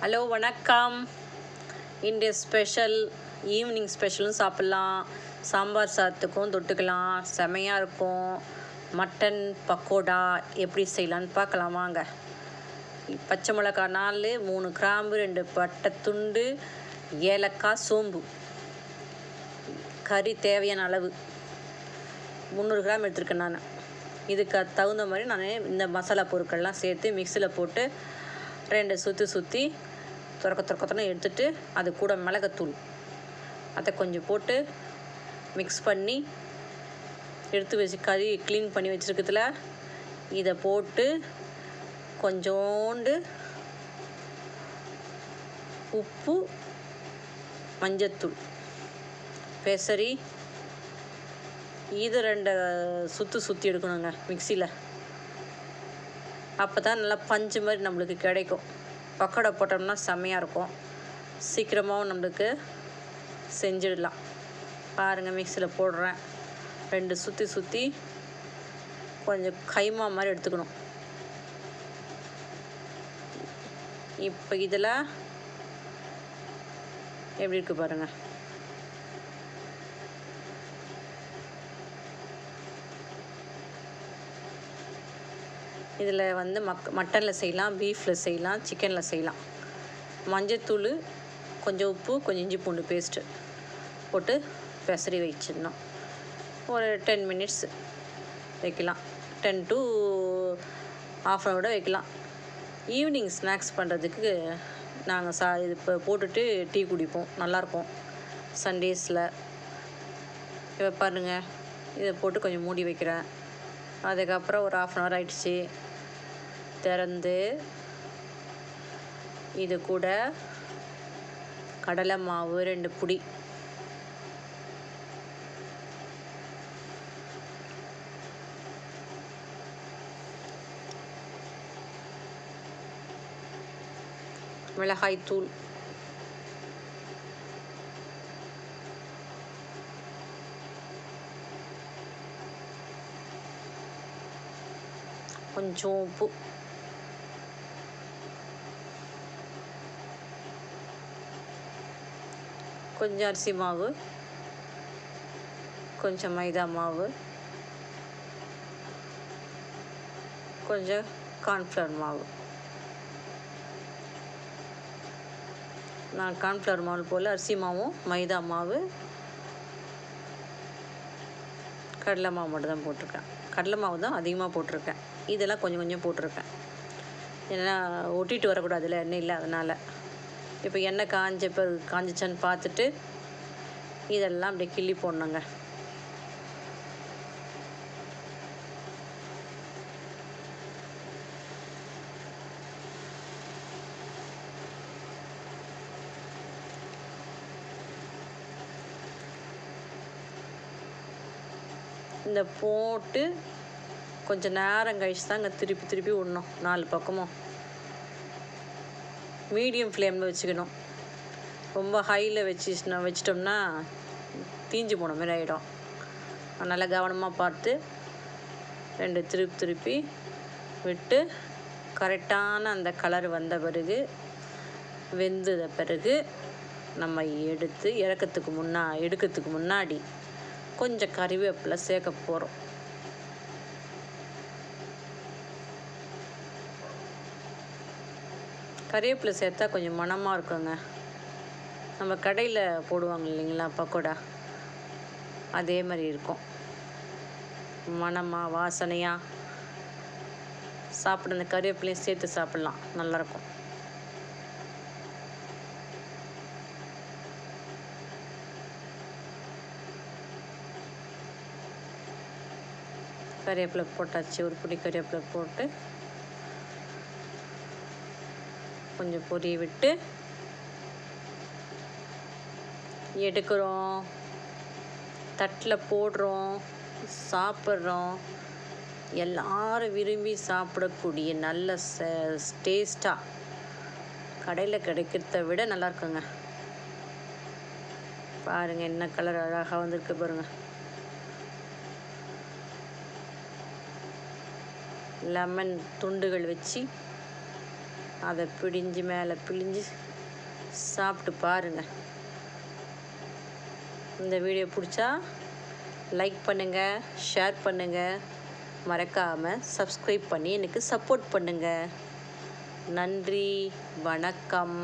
Hello வணக்கம். இன்றைய special evening ஸ்பெஷலும் சாப்பிட்லாம். சாம்பார் சாதத்துக்கும் தொட்டுக்கலாம். செமையாக இருக்கும். மட்டன் பக்கோடா எப்படி செய்யலான்னு பார்க்கலாம் வாங்க. பச்சை மிளகா நாலு மூணு கிராம்பு ரெண்டு பட்டை துண்டு ஏலக்காய் சோம்பு. கறி தேவையான அளவு. முந்நூறு கிராம் எடுத்திருக்கேன் நான். இதுக்கு தகுந்த மாதிரி நான் இந்த மசாலா பொருட்கள்லாம் சேர்த்து மிக்சியில் போட்டு ரெண்டு சுற்றி சுற்றி துறக்க துறக்கத்தனம் எடுத்துட்டு அது கூட மிளகத்தூள். அதை கொஞ்சம் போட்டு மிக்ஸ் பண்ணி எடுத்து வச்சு கறி க்ளீன் பண்ணி வச்சுருக்கிறதுல இதை போட்டு கொஞ்சோண்டு உப்பு மஞ்சத்தூள். பெசரி இது ரெண்டை சுற்று சுற்றி எடுக்கணுங்க மிக்சியில் அப்போ தான் நல்லா பஞ்சு மாதிரி நம்மளுக்கு கிடைக்கும். பக்கோடா போட்டோம்னா செம்மையாக இருக்கும். சீக்கிரமாகவும் நம்மளுக்கு செஞ்சிடலாம். பாருங்கள் மிக்சியில் போடுறேன். ரெண்டு சுற்றி சுற்றி கொஞ்சம் கைமா மாதிரி எடுத்துக்கணும். இப்போ இதில் எப்படி இருக்குது பாருங்கள் இதில் வந்து மக் மட்டனில் செய்யலாம் பீஃபில் செய்யலாம் சிக்கனில் செய்யலாம். மஞ்சத்தூள் கொஞ்சம் உப்பு கொஞ்சம் இஞ்சி பூண்டு பேஸ்ட்டு போட்டு பெசரி வச்சிடணும். ஒரு டென் மினிட்ஸ் வைக்கலாம். Ten to half an hour வைக்கலாம். ஈவினிங் ஸ்நாக்ஸ் பண்ணுறதுக்கு நாங்கள் சா இது இப்போ போட்டுட்டு டீ குடிப்போம். நல்லாயிருக்கும் சண்டேஸில் இப்போ பாருங்கள் இதை போட்டு கொஞ்சம் மூடி வைக்கிறேன். அதுக்கப்புறம் ஒரு ஆஃப் அன் ஹவர் ஆகிடுச்சி திறந்து இது கூட கடலை மாவு ரெண்டு புடி. மிளகாய் தூள். கொஞ்சம் உப்பு. கொஞ்சம் அரிசி மாவு கொஞ்சம் மைதா மாவு கொஞ்சம் கார்ன்ஃப்ளவர் மாவு. நான் கார்ன்ஃப்ளவர் மாவு போல் அரிசி மாவும் மைதா மாவு கடலை மாவு மட்டும் தான் போட்டிருக்கேன். கடலை மாவு தான் அதிகமாக போட்டிருக்கேன். இதெல்லாம் கொஞ்சம் கொஞ்சம் போட்டிருக்கேன். ஏன்னா ஒட்டிட்டு வரக்கூடாதுல்ல எண்ணெய் இல்லை அதனால் இப்போ எண்ணெய் காஞ்ச பிறகு காஞ்சிச்சான்னு பார்த்துட்டு இதெல்லாம் அப்படியே கிள்ளி போடணுங்க. இந்த போட்டு கொஞ்சம் நேரம் கழிச்சு தாங்க திருப்பி திருப்பி விடணும் நாலு பக்கமும். மீடியம் ஃப்ளேமில் வச்சுக்கணும். ரொம்ப ஹையில் வச்சுச்சுனா வச்சிட்டோம்னா தீஞ்சு போன மாதிரி ஆகிடும் அதனால் கவனமாக பார்த்து ரெண்டு திருப்பி திருப்பி விட்டு கரெக்டான அந்த கலர் வந்த பிறகு வெந்தத பிறகு நம்ம எடுத்து இறக்கத்துக்கு முன்னா எடுக்கிறதுக்கு முன்னாடி கொஞ்சம் கறிவேப்பிலை சேர்க்க போகிறோம் கறிவேப்பிலை சேர்த்தா கொஞ்சம் மணமாக இருக்குங்க. நம்ம கடையில் போடுவாங்க இல்லைங்களா பக்கோடா? அதே மாதிரி இருக்கும். மணமாக வாசனையாக சாப்பிட அந்த கறிவேப்பிலையும் சேர்த்து சாப்பிட்லாம். நல்லாயிருக்கும் கறிவேப்பிலை போட்டாச்சு. ஒரு பிடி கறிவேப்பிலை போட்டு கொஞ்சம் பொரிய விட்டு எடுக்கிறோம். தட்டில் போடுறோம் சாப்பிட்றோம். எல்லாரும் விரும்பி சாப்பிடக்கூடிய நல்ல டேஸ்ட்டாக கடையில் கிடைக்கிறத விட நல்லா இருக்குங்க பாருங்கள் என்ன கலர் அழகாக வந்திருக்கு பாருங்கள் லெமன் துண்டுகள் வச்சு அதை பிடிஞ்சு மேலே பிழிஞ்சு சாப்பிட்டு பாருங்கள் இந்த வீடியோ பிடிச்சா லைக் பண்ணுங்கள் ஷேர் பண்ணுங்கள் மறக்காமல் சப்ஸ்கிரைப் பண்ணி எனக்கு சப்போர்ட் பண்ணுங்கள் நன்றி வணக்கம்.